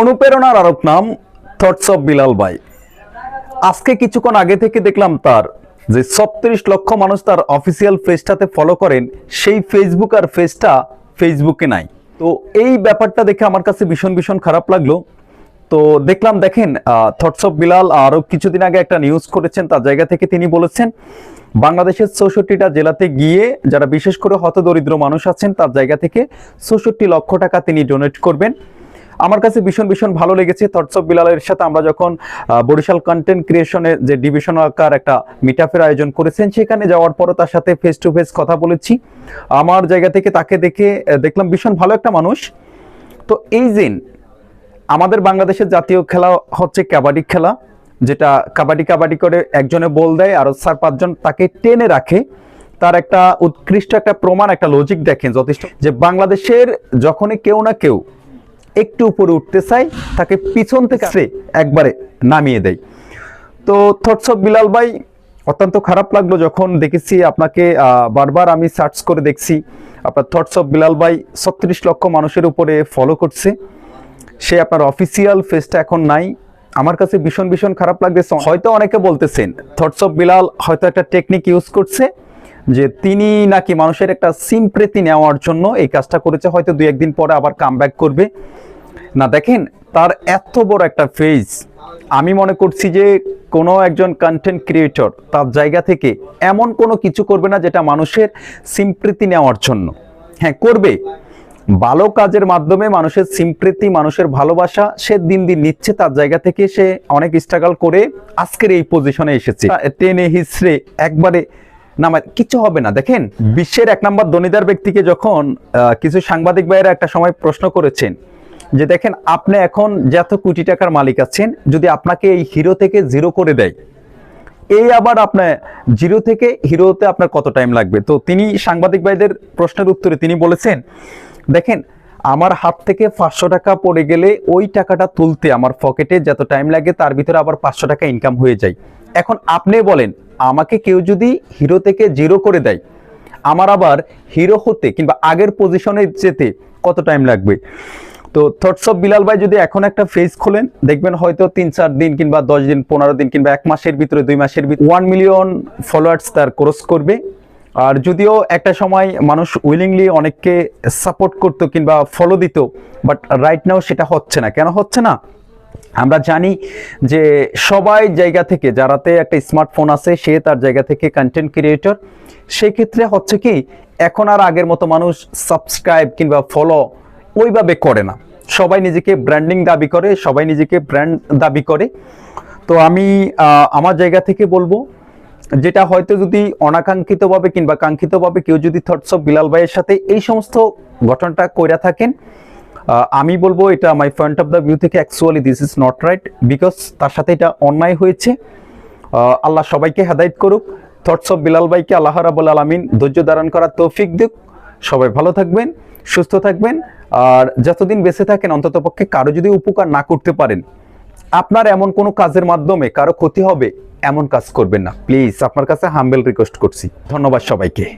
অনুপ্রেরণার আরক নাম thoughts of Bilal ভাই। আজকে কিছুক্ষণ আগে থেকে দেখলাম তার যে ছত্রিশ লক্ষ মানুষ তার অফিসিয়াল পেজটাতে ফলো করেন, সেই ফেসবুক আর পেজটা ফেসবুকে নাই। তো এই ব্যাপারটা দেখে আমার কাছে ভীষণ ভীষণ খারাপ লাগল। তো দেখলাম, দেখেন থটস অফ বিলাল আরও কিছুদিন আগে একটা নিউজ করেছেন, তার জায়গা থেকে তিনি বলেছেন, বাংলাদেশের চৌষট্টিটা জেলাতে গিয়ে যারা বিশেষ করে হতদরিদ্র মানুষ আছেন, তার জায়গা থেকে চৌষট্টি লক্ষ টাকা তিনি ডোনেট করবেন। আমার কাছে ভীষণ ভীষণ ভালো লেগেছে। থটস অফ বিলালের সাথে আমরা যখন বরিশাল কন্টেন্ট ক্রিয়েশনের যে ডিভিশন আকার একটা মিটাপের আয়োজন করেছেন, সেখানে যাওয়ার পরও তার সাথে ফেস টু ফেস কথা বলেছি। আমার জায়গা থেকে তাকে দেখে দেখলাম ভীষণ ভালো একটা মানুষ। তো এই দিন আমাদের বাংলাদেশের জাতীয় খেলা হচ্ছে কাবাডি খেলা, যেটা কাবাডি কাবাডি করে একজনে বল দেয়, আর চার পাঁচজন তাকে টেনে রাখে। তার একটা উৎকৃষ্ট একটা প্রমাণ, একটা লজিক দেখেন যথেষ্ট। যে বাংলাদেশের যখনই কেউ না কেউ একটু উপরে উঠতে চায় তাকে পিছন থেকে একবারে নামিয়ে দেয় তো থটস অফ বিলাল ভাই, অত্যন্ত খারাপ লাগল যখন দেখেছি আপনাকে বারবার আমি সার্চ করে দেখছি। আপনার থটস অফ বিলাল ভাই ছত্রিশ লক্ষ মানুষের উপরে ফলো করছে। সে আপনার অফিসিয়াল ফেসটা এখন নাই। আমার কাছে ভীষণ ভীষণ খারাপ লাগতেছে। হয়তো অনেকে বলতেছেন থটস অফ বিলাল হয়তো একটা টেকনিক ইউজ করছে, যে তিনি নাকি মানুষের একটা সিম্প্রেতি নেওয়ার জন্য এই কাজটা করেছে। হয়তো দু একদিন পরে আবার কাম করবে। না, দেখেন, তার এত বড় একটা ফেজ আমি মনে করছি যে কোনো একজন কন্টেন্ট ক্রিয়েটর তার জায়গা থেকে এমন কোনো কিছু করবে না যেটা মানুষের সিম্প্রীতি নেওয়ার জন্য। হ্যাঁ করবে। ভালো কাজের মাধ্যমে মানুষের সিম্প্রীতি মানুষের ভালোবাসা সে দিন দিন নিচ্ছে, তার জায়গা থেকে সে অনেক স্ট্রাগল করে আজকের এই পজিশনে এসেছে। টেনে হিসড়ে একবারে না মানে কিছু হবে না। দেখেন, বিশ্বের এক নম্বর দনিদার ব্যক্তিকে যখন কিছু সাংবাদিক ভাইয়েরা একটা সময় প্রশ্ন করেছেন যে দেখেন, আপনি এখন যত কোটি টাকার মালিক আছেন, যদি আপনাকে এই হিরো থেকে জিরো করে দেয়, এই আবার আপনার জিরো থেকে হিরোতে আপনার কত টাইম লাগবে? তো তিনি সাংবাদিক ভাইদের প্রশ্নের উত্তরে তিনি বলেছেন, দেখেন, আমার হাত থেকে পাঁচশো টাকা পড়ে গেলে ওই টাকাটা তুলতে আমার পকেটে যত টাইম লাগে, তার ভিতরে আবার পাঁচশো টাকা ইনকাম হয়ে যায়। এখন আপনি বলেন, আমাকে কেউ যদি হিরো থেকে জিরো করে দেয়, আমার আবার হিরো হতে কিংবা আগের পজিশনে যেতে কত টাইম লাগবে? তো থটস অফ বিলাল ভাই যদি এখন একটা ফেজ খোলেন, দেখবেন হয়তো তিন, চার দিন কিংবা দশ দিন, পনেরো দিন কিংবা এক মাসের ভিতরে, দুই মাসের ভিতরে ওয়ান মিলিয়ন ফলোয়ার্স তার ক্রস করবে। আর যদিও একটা সময় মানুষ উইলিংলি অনেককে সাপোর্ট করতো কিংবা ফলো দিত বাট রাইট নাও সেটা হচ্ছে না। কেন হচ্ছে না? আমরা জানি যে সবাই জায়গা থেকে, যারাতে একটা স্মার্টফোন আছে, সে তার জায়গা থেকে কন্টেন্ট ক্রিয়েটর সেক্ষেত্রে হচ্ছে কি, এখন আর আগের মতো মানুষ সাবস্ক্রাইব কিংবা ফলো ওইভাবে করে না। সবাই নিজেকে ব্র্যান্ডিং দাবি করে, সবাই নিজেকে ব্র্যান্ড দাবি করে। তো আমি আমার জায়গা থেকে বলব, যেটা হয়তো যদি অনাকাঙ্ক্ষিতভাবে কিংবা কাঙ্ক্ষিতভাবে কেউ যদি থটস অফ বিলাল ভাইয়ের সাথে এই সমস্ত ঘটনাটা কইরা থাকেন আমি বলব এটা my point of the view থেকে actually this is not right because তার সাথে এটা অন্যায় হয়েছে। আল্লাহ সবাইকে হেদায়েত করুক থটস অফ বিলাল ভাইকে আল্লাহ রাবুল আলমিন ধৈর্য ধারণ করার তৌফিক দিক। সবাই ভালো থাকবেন, সুস্থ থাকবেন আর যতদিন বেঁচে থাকেন, অন্তত পক্ষে কারও যদি উপকার না করতে পারেন, আপনার এমন কোনো কাজের মাধ্যমে কারও ক্ষতি হবে, এমন কাজ করবেন না। প্লিজ আপনার কাছে হাম্বেল রিকোয়েস্ট করছি। ধন্যবাদ সবাইকে।